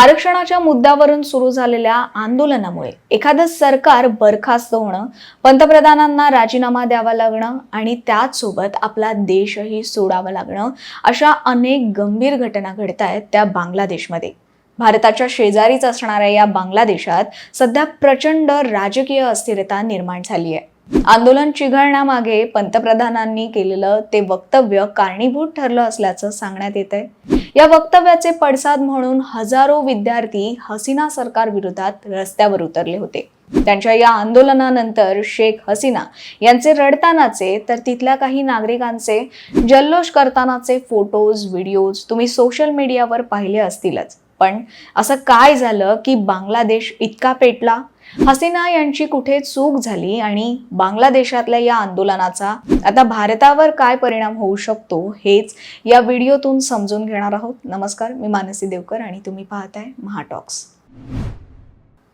आरक्षणाच्या मुद्द्यावरून सुरू झालेल्या आंदोलनामुळे एखादं सरकार बरखास्त होणं पंतप्रधानांना राजीनामा द्यावा लागणं आणि त्याचसोबत आपला देशही सोडावा लागणं अशा अनेक गंभीर घटना घडत आहेत त्या बांगलादेशमध्ये. भारताच्या शेजारीच असणाऱ्या या बांगलादेशात सध्या प्रचंड राजकीय अस्थिरता निर्माण झाली आहे. आंदोलन चिघळण्यामागे पंतप्रधानांनी केलेलं ते वक्तव्य कारणीभूत ठरलं असल्याचं सांगण्यात येत आहे या वक्तव्याचे पडसाद म्हणून हजारो विद्यार्थी हसीना सरकार विरोधात रस्त्यावर उतरले होते. त्यांच्या या आंदोलनानंतर शेख हसीना यांचे रडतानाचे तर तिथल्या काही नागरिकांचे जल्लोष करतानाचे फोटोज व्हिडिओज तुम्ही सोशल मीडियावर पाहिले असतीलच. पण असं काय झालं की बांगलादेश इतका पेटला? हसीना यांची कुठे चूक झाली आणि बांगलादेशातल्या या आंदोलनाचा आता भारतावर काय परिणाम होऊ शकतो हेच या व्हिडिओतून समजून घेणार आहोत. नमस्कार मी मानसी देवकर आणि तुम्ही पाहताय महाटॉक्स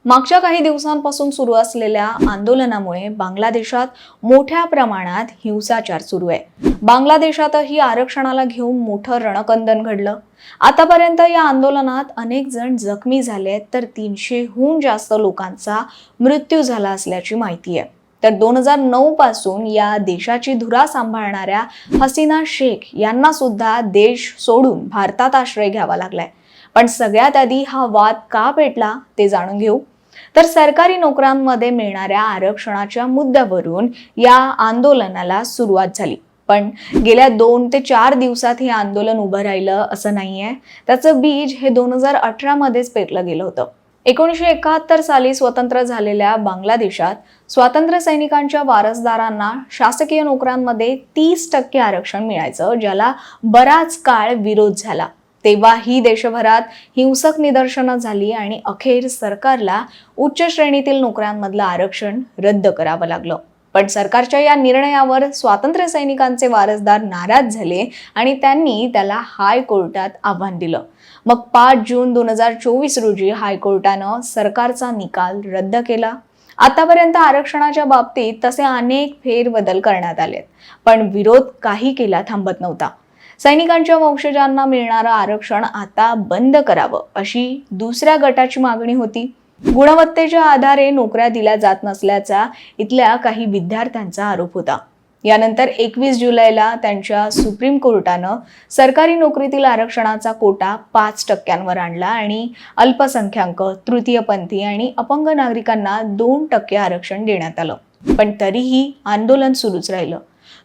मागच्या काही दिवसांपासून सुरू असलेल्या आंदोलनामुळे बांगलादेशात मोठ्या प्रमाणात हिंसाचार सुरू आहे. बांगलादेशातही आरक्षणाला घेऊन मोठं रणकंदन घडलं. आतापर्यंत या आंदोलनात अनेक जण जखमी झाले आहेत तर तीनशेहून जास्त लोकांचा मृत्यू झाला असल्याची माहिती आहे. तर दोन हजार नऊ पासून या देशाची धुरा सांभाळणाऱ्या हसीना शेख यांना सुद्धा देश सोडून भारतात आश्रय घ्यावा लागलाय. पण सगळ्यात आधी हा वाद का पेटला ते जाणून घेऊ. तर सरकारी नोकऱ्यांमध्ये मिळणाऱ्या आरक्षणाच्या मुद्द्यावरून या आंदोलनाला सुरुवात झाली. पण गेल्या दोन ते चार दिवसात हे आंदोलन उभं राहिलं असं नाहीये. त्याचं बीज हे दोन हजार अठरा मध्येच पेरलं गेलं होतं. एकोणीसशे एकाहत्तर साली स्वतंत्र झालेल्या बांगलादेशात स्वातंत्र्य सैनिकांच्या वारसदारांना शासकीय नोकऱ्यांमध्ये तीस टक्के आरक्षण मिळायचं ज्याला बराच काळ विरोध झाला. तेव्हा ही देशभरात हिंसक निदर्शनं झाली आणि अखेर सरकारला उच्च श्रेणीतील नोकऱ्यांमधलं आरक्षण रद्द करावं लागलं. पण सरकारच्या या निर्णयावर स्वातंत्र्य सैनिकांचे वारसदार नाराज झाले आणि त्यांनी त्याला हायकोर्टात आव्हान दिलं. मग पाच जून दोन हजार चोवीस रोजी हायकोर्टानं सरकारचा निकाल रद्द केला. आतापर्यंत आरक्षणाच्या बाबतीत तसे अनेक फेरबदल करण्यात आलेत. पण विरोध काही केला थांबत नव्हता. सैनिकांच्या वंशजांना मिळणारं आरक्षण आता बंद करावं अशी दुसऱ्या गटाची मागणी होती. गुणवत्तेच्या आधारे नोकऱ्या दिल्या जात नसल्याचा इथल्या काही विद्यार्थ्यांचा आरोप होता. यानंतर एकवीस जुलैला त्यांच्या सुप्रीम कोर्टानं सरकारी नोकरीतील आरक्षणाचा कोटा पाच टक्क्यांवर आणला आणि अल्पसंख्याक तृतीयपंथी आणि अपंग नागरिकांना दोन टक्के आरक्षण देण्यात आलं. पण तरीही आंदोलन सुरूच राहिलं.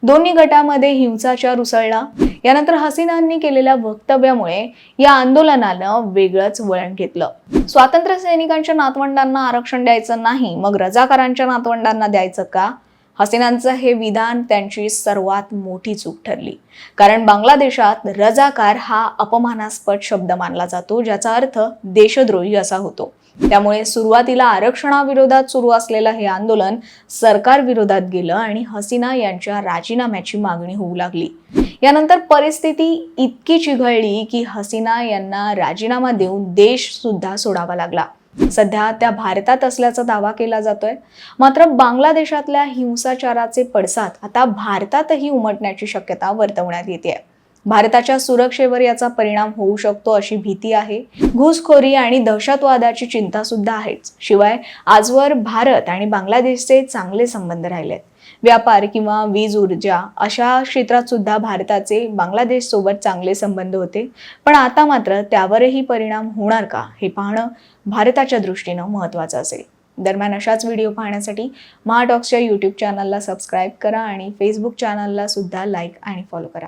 दोन्ही गटामध्ये हिंसाचार उसळला. यानंतर हसीनांनी केलेल्या वक्तव्यामुळे या आंदोलनानं वेगळंच वळण घेतलं. स्वातंत्र्य सैनिकांच्या नातवंडांना आरक्षण द्यायचं नाही मग रजाकारांच्या नातवंडांना द्यायचं का? हसीनांचं हे विधान त्यांची सर्वात मोठी चूक ठरली. कारण बांगलादेशात रजाकार हा अपमानास्पद शब्द मानला जातो ज्याचा अर्थ देशद्रोही असा होतो. त्यामुळे सुरुवातीला आरक्षणाविरोधात सुरू असलेलं हे आंदोलन सरकार विरोधात गेलं आणि हसीना यांच्या राजीनाम्याची मागणी होऊ लागली. यानंतर परिस्थिती इतकी चिघळली की हसीना यांना राजीनामा देऊन देश सुद्धा सोडावा लागला. सध्या त्या भारतात असल्याचा दावा केला जातोय. मात्र बांगलादेशातल्या हिंसाचाराचे पडसाद आता भारतातही उमटण्याची शक्यता वर्तवण्यात येते भारताच्या सुरक्षेवर याचा परिणाम होऊ शकतो अशी भीती आहे. घुसखोरी आणि दहशतवादाची चिंता सुद्धा आहेच. शिवाय आजवर भारत आणि बांगलादेशचे चांगले संबंध राहिलेत. व्यापार किंवा वीज ऊर्जा अशा क्षेत्रात सुद्धा भारताचे बांगलादेश सोबत चांगले संबंध होते. पण आता मात्र त्यावरही परिणाम होणार का हे पाहणं भारताच्या दृष्टीनं महत्त्वाचं असेल. दरम्यान अशाच व्हिडिओ पाहण्यासाठी महाटॉक्सच्या यूट्यूब चॅनलला सबस्क्राईब करा आणि फेसबुक चॅनलला सुद्धा लाईक आणि फॉलो करा.